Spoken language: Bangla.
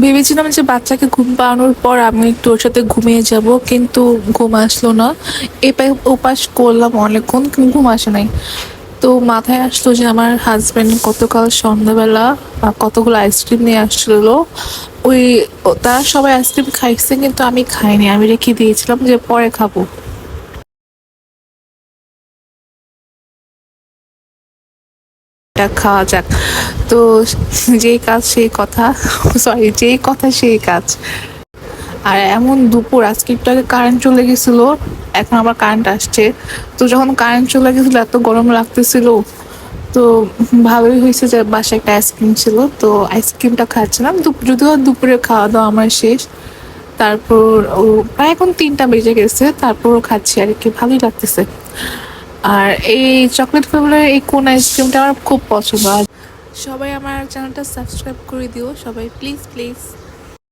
ভেবেছিলাম যে বাচ্চাকে ঘুম পাড়ানোর পর আমি একটু ওর সাথে ঘুমিয়ে যাব, কিন্তু ঘুম আসলো না। এপাশ উপাস করলাম অনেকক্ষণ, কিন্তু ঘুম আসে নাই। তো মাথায় আসলো যে আমার হাজব্যান্ড গতকাল সন্ধ্যাবেলা কতগুলো আইসক্রিম নিয়ে আসছিল। ওই তারা সবাই আইসক্রিম খাইছে, কিন্তু আমি খাইনি। আমি রেখে দিয়েছিলাম যে পরে খাব। খাওয়া যাক। তো যেই কাজ, সেই কথা। সরি যেই কথা, সেই কাজ। আর এমন দুপুর আজকে একটু আগে কারেন্ট চলে গেছিল, এখন আবার কারেন্ট আসছে। তো যখন কারেন্ট চলে গেছিল, এত গরম লাগতেছিল। তো ভালোই হয়েছে যে বাসায় একটা আইসক্রিম ছিল। তো আইসক্রিমটা খাচ্ছিলাম। যদিও দুপুরে খাওয়া দাওয়া আমার শেষ। তারপর ও প্রায় এখন তিনটা বেজে গেছে। তারপরও খাচ্ছি আর কি। ভালোই লাগতেছে। আর এই চকলেট ফ্লেভারের এই কোন আইসক্রিমটা আমার খুব পছন্দ। আর সবাই আমার চ্যানেলটা সাবস্ক্রাইব করে দিও। সবাই প্লিজ প্লিজ